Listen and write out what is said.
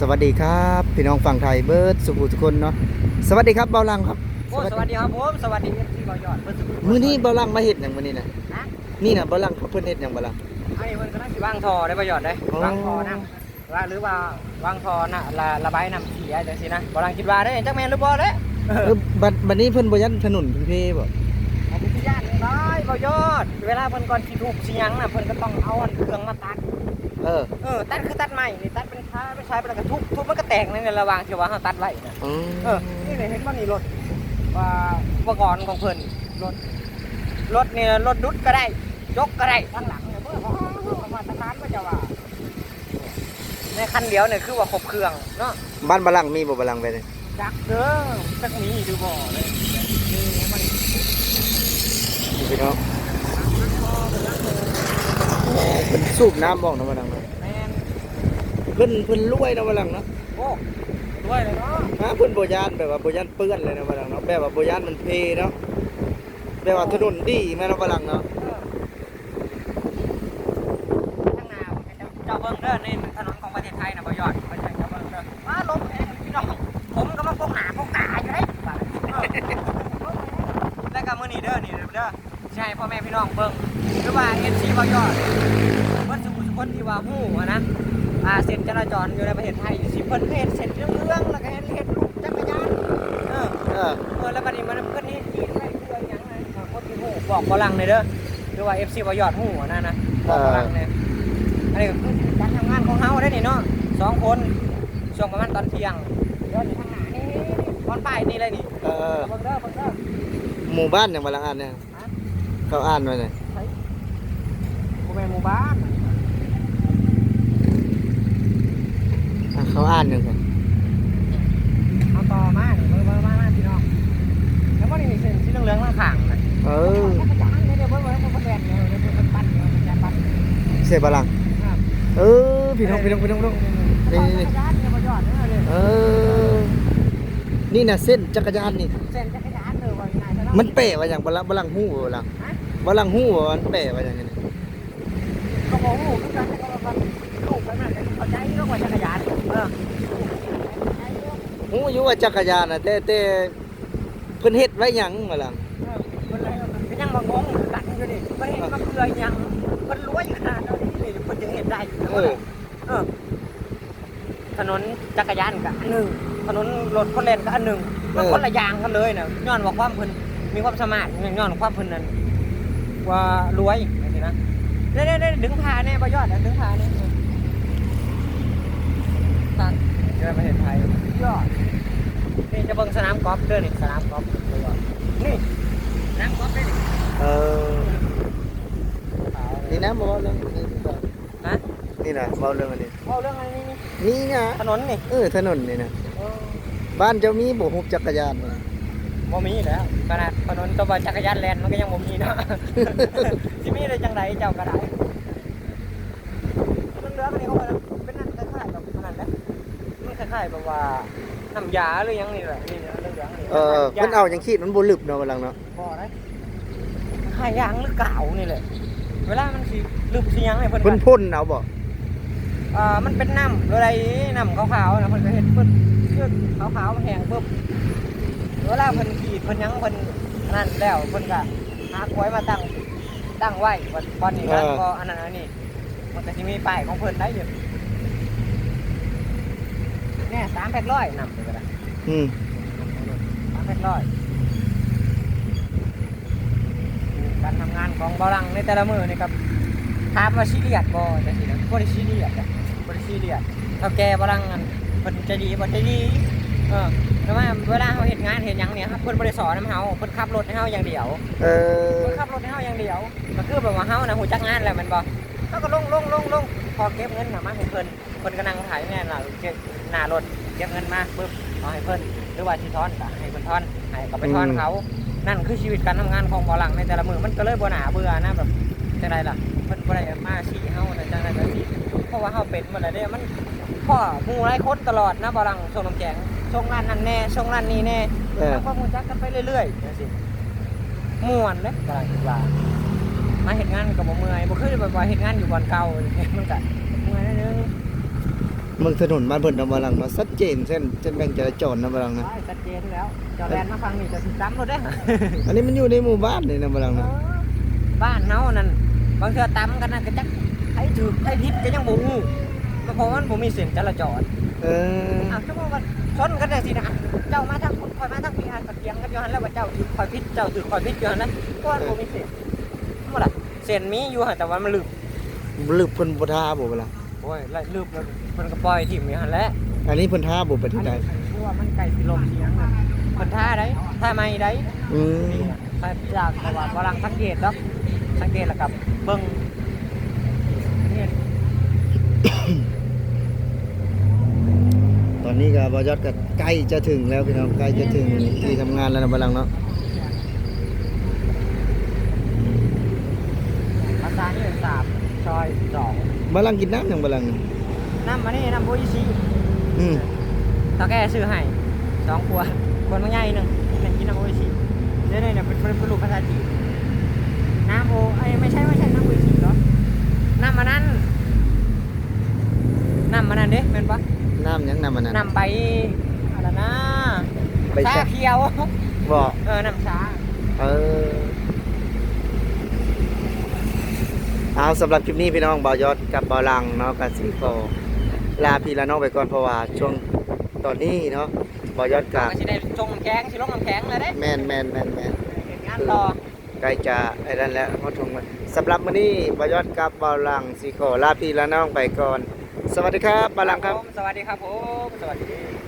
สวัสดีครับพี่น้องฝั่งไทยเบิร์ดสุขุทุกคนเนาะสวัสดีครับเบาลังครับโอ้สวัสดีครับผมสวัสดีเอฟซีบอยอดเพิ่นสุขมื้อนี้เบาลังมาเฮ็ดหยังมื้อนี้น่ะนะนี่น่ะเบาลังเพิ่นเฮ็ดหยังเบาลังอันนี้เพิ่นก็น่าสิวางท่อได้บอยอดได้อ๋อวางท่อนะว่าหรือว่าวางท่อน่ะระระบายน้ำเสียจังซี่นะบ่ลังคิดว่าได้จักแม่นหรือบ่เด้เออบัดบัดนี้เพิ่นบ่ยันถนนเพิ่นเพบ่เอาไปที่ย่านเลยได้บอยอด เวลาเพิ่นก่อนสิทุบสิหยังน่ะเพิ่นก็ต้องเอาอันเครื่องมาตัด เออ เออตัดคือตัดใหม่นี่ตัดเป็นค้าไปใช้ไปแล้วก็ทุบทุบมันก็แตกในระหว่างที่ว่าเฮาตัดไว้น่ะอืมเออนี่เลยเห็นว่านี่รถว่าอุปกรณ์ของเพิ่นรถรถเนี่ยรถดุดก็ได้ยกก็ได้ข้างหลังเนี่ยเมื่อมาตรฐานก็จะว่าในคันเดียวเนี่ยคือว่าครบเครื่องเนาะบ้านเบาลังมีบ่เบาลังไปนี่จักเด้อสักมีดูบ่เลยนี่มัน พี่น้องเพิ่น สูบน้ำบ่เนาะเบาลังเนาะแมนเพิ่นเพิ่นรวยเนาะเบาลังเนาะโอ้ด้วยเลยเนาะฮะเพิ่นบ่ยานแบบว่าบ่ยานเปื้อนเลยเนาะเบาลังเนาะแบบว่าบ่ยานมันเพเนาะแบบว่าถนนดีแม่นเนาะเบาลังเนาะเออข้างหน้าเจ้าเบิ่งเด้อนี่ถนนของประเทศไทยนะบ่ยอดบ่ใช่เจ้าเบิ่งเด้อมาลมแรงพี่น้องผมก็มาพกหน้าพกตาอยู่เด้เออแล้วก็มื้อนี้เด้อนี่เด้อเด้อใช่พ่อแม่พี่น้องเบิ่งหรือว่า FC บ่ยอดเพิ่นสมุ คนที่ว่าฮู้อะนะอ่าเส้นจราจรอยู่ในประเทศไทยสิเพิ่นเฮ็ดเส้นเรื่องๆแล้วก็เฮ็ดเฮ็ดรูปจักรยานเออเออเออแล้วบัดนี้มันเพิ่นเฮ็ดอีกให้เพื่อหยังไงคนที่ฮู้บอกบ่ลังเลยเด้อหรือว่า FC บ่ยอดฮู้อะนะนะบอกบ่ลังเนี่ยอันนี้ก็คือการทำงานของเฮาได้อนี่เนาะสองคนช่วงประมาณตอนเที่ยงเดี๋ยวนี่ทางหน้านี่ตอนป้ายนี่เลยนี่เออเบิ่งเด้อเบิ่งเด้อหมู่บ้านอย่างเบาลังอ่านเนี่ยฮะเขาอ่านไว้เนี่ยกูเป็นหมู่บ้าน อะ เขาอ่านหนึ่งครับเอาต่อมาเบิ่งเบิ่งมามาพี่น้องแล้วก็นี่มีเส้นสีเหลืองๆข้างๆน่ะเออจักรยานเนี่ยเดี๋ยวเบิ่งเบิ่งเบิ่งแดงเนี่ยเดี๋ยวเบิ่งปั่นเนี่ยจักรยานปั่นเสียบาลังครับเออพี่น้องพี่น้องพี่น้องพี่น้องนี่นี่นี่จักรยานเนี่ยบ่ยอดเด้อเลยเออนี่นะเส้นจักรยานนี่เส้นจักรยานเด้อว่าง่ายๆซะเนาะมันเป๋ว่าอย่างบาลังบาลังหู้บาลังฮะบาลังหู้ว่ามันเป๋ว่าอย่างนี้ก็บ่ฮู้คือกันแต่ก็ว่าลูกกันน่ะ เข้าใจเรื่องว่าจักรยานเออหู้อยู่ว่าจักรยานนะแต่แต่เพิ่นเฮ็ดไว้หยังบาลังเออเพิ่นเลยก็ยังมางงคือกันอยู่นี่เพิ่นเห็นมาเพื่อหยังเพิ่นรวยขนาดนั้นนี่เพิ่นจะเฮ็ดได้เออเออถนนจักรยานก็อันหนึ่งถนนรถคนเล่นก็อันหนึ่งมันคนละอย่างกันเลยนะย้อนว่าความเพิ่นมีความสามารถย้อนว่าความเพิ่นนั้นว่ารวยจังซี่นะเด้ๆๆดึงพาแน่บ่ยอดอะดึงพาแน่ ตัดเจอประเทศไทยยอดนี่จะเบิ่งสนามกอล์ฟเด้อนี่สนามกอล์ฟบ่ยอดนี่สนามกอล์ฟเด้อนี่เออนี่นะบ่เว้าเรื่องนี้ก่อนฮะนี่นะเว้าเรื่องอันนี้เอาเรื่องอะไรนี่นี่นี่นะถนนนี่เออถนนนี่นะเออบ้านเจ้ามีบ่ฮู้จักรยานบ่บ่มีแล้วขนาดถนนตัวจักรยานแลนมันก็ยังบ่มีเนาะสิมีได้จังไดเจ้าก็ได้เรื่องเรื่องอันนี้เขาว่าเป็นนั่ นั่นแหละมันคล้ายๆแบบว่าน้ำยาหรือหยังนี่แหละนี่เนี่ยเรื่องเรื่องนี่เออเพิ่นเอาหยังขีดมันบ่ลึกเนาะบาลังเนาะบ่ได้คล้ายยางหรือเก่านี่แหละ เวลามันสิลึกสิหยังให้เพิ่นเพิ่นก็พ่นเอาบ่อ่ามันเป็นน้ำอะไรน้ำขาวๆนะเพิ่นก็เฮ็ดเพิ่นเลือดขาวๆมันแห้งปุ๊บเวลาเพิ่นขีดเพิ่นหยังเพิ่นนั่นแล้วเพิ่นก็หากล้วยมาตั้งตั้งไว้วันวันนี้นะก็อันนั้นอันนี้มันก็สิมีป้ายของเพิ่นได้อยู่เนี่ยสามแพ็คร้อยนำไปก็ได้อืมสามแพ็คร้อยการทำงานของเบาลังในแต่ละมือนี่ครับถามว่าซีเรียสบ่จังซี่นะบ่ได้ซีเรียสอะบ่ได้ซีเรียสเท่าแก่เบาลังนั่นเพิ่นใจดีบ่ใจดีเออแต่ว่าเวลาเฮาเฮ็ดงานเฮ็ดหยังเนี่ยครับเพิ่นบ่ได้สอนนำเฮาเพิ่นขับรถให้เฮาอย่างเดียว เออเพิ่นขับรถให้เฮาอย่างเดียวก็คือแบบว่าเฮานะฮู้จักงานแล้วแมันบ่ เฮาก็ลงลงลงลงพอเก็บเงินน่ะมาให้เพิ่นเพิ่นก็นั่งถ่ายงานน่ะเก็บหน้ารถเก็บเงินมาปึ๊บเอาให้เพิ่นหรือว่าสิทอนก็ให้เพิ่นทอนให้ก็ไปทอนเขานั่นคือชีวิตการทำงานของบอลังในแต่ละมือมันก็เลยบ่หนาเบื่อนะแบบจังไดล่ะเพิ่นบ่ได้มาชี้เฮาแต่จังไดก็สิเพราะว่าเฮาเป็นมาแล้วเด้มันพ่อหมู่หลายคนตลอดนะบอลังส่งน้ำแข็งส่งร้านนั้นแน่ส่งร้านนี้แน่เออแล้วก็มูจักกันไปเรื่อยๆจังซี่ม่วนเด้บอลังคิดว่า มาเฮ็ดงานก็บ่เมื่อยบ่คือแบบว่าเฮ็ดงานอยู่บ่อนเก่ามันก็เมื่อยนิดนึงเมืองถนนบ้านเพิ่นเอามาหลังเนาะชัดเจนเส้นเส้นแบ่งจราจรนะบ่ลังนะใช่ชัดเจนแล้วจอแดนมาฟังนี่จะสิจ้ำรถได้ออันนี้มันอยู่ในหมู่บ้านนี่นะบ่ลังนะบ้านเฮานั่นบางเทื่อตำกันนั่นก็จักไอ้ถูกไอ้ผิดก็ยังบ่ฮู้เพราะว่ามันบ่มีเส้นจราจรเอออ้าวชั่วโมงกันชนกันจังซี่นะเจ้ามาทางคุณคอยมาทางพี่อ่านก็เถียงกันอยู่หั่นแล้วว่าเจ้าถือคอยผิดเจ้าถือคอยผิดอยู่หั่นนะเพราะว่ามันบ่มีเส้น บ่ล่ะเส้นมีอยู่หั่นแต่ว่ามันลึกลึกเพิ่นบ่ท่าบ่บ่ล่ะโอ้ยไล่ลึกแล้วเพิ่นก็ปล่อยทิ่มอยู่หั่นแหละอันนี้เพิ่นท่าบ่ไปอัที่นใดนี้เพราะว่ามันไกลสิลมเสียงน่ะเพิ่นท่าได้ท่าไม่ได้อืมนี่นะถ้าจากแต่ว่าบ่ลังสังเกตเนาะสังเกตแล้วกับเบิ่งนี่ตอนนี้ก็บ่ยอดก็ใกล้จะถึงแล้วพี่น้องใกล้จะถึงที่ทำงานแล้วนะบ่ลังเนาะ ภาษานี่เป็นสามซอยส องบ่ลังกินน้ำหยังบ่ลังนี่น้ำมานี่น้ำโบอิชิอืมตาแกซื้อให้สองขวดคนมันใหญ่หนึ่งเป็นกินน้ำโบอิชิเดี๋ยวเนี่ยเป็นเป็นรูปภาษาจีนน้ำโอไอ้ยไม่ใช่ไม่ใช่น้ำโบอิชิเหรอน้ำมานั้นน้ำมานั้นเด้เป็นปะน้ำหยังน้ำมันนั้นน้ำใบอะไรนะใบชาชาเขียวบ่เออน้ำชาเออ เอาสำหรับคลิปนี้พี่น้องบ่าวยอดกับบ่าวลังเนาะกับสีขอลาพี่ละน้องไปก่อนเพราะว่าช่วงตอนนี้เนาะบ่าวยอดกับก็สิได้จงน้ำแข็งสิลงน้ำแข็งเลยเด้แมนแมนแมนแมนเฮ็ดงานต่อใกล้จะไอ้นั่นแล้วพอทงมาสำหรับมื้อนี้บ่าวยอดกับบ่าวลังสีขอลาพี่ละน้องไปก่อน สวัสดีครับบ่าวลังครับสวัสดีครับผมสวัสดี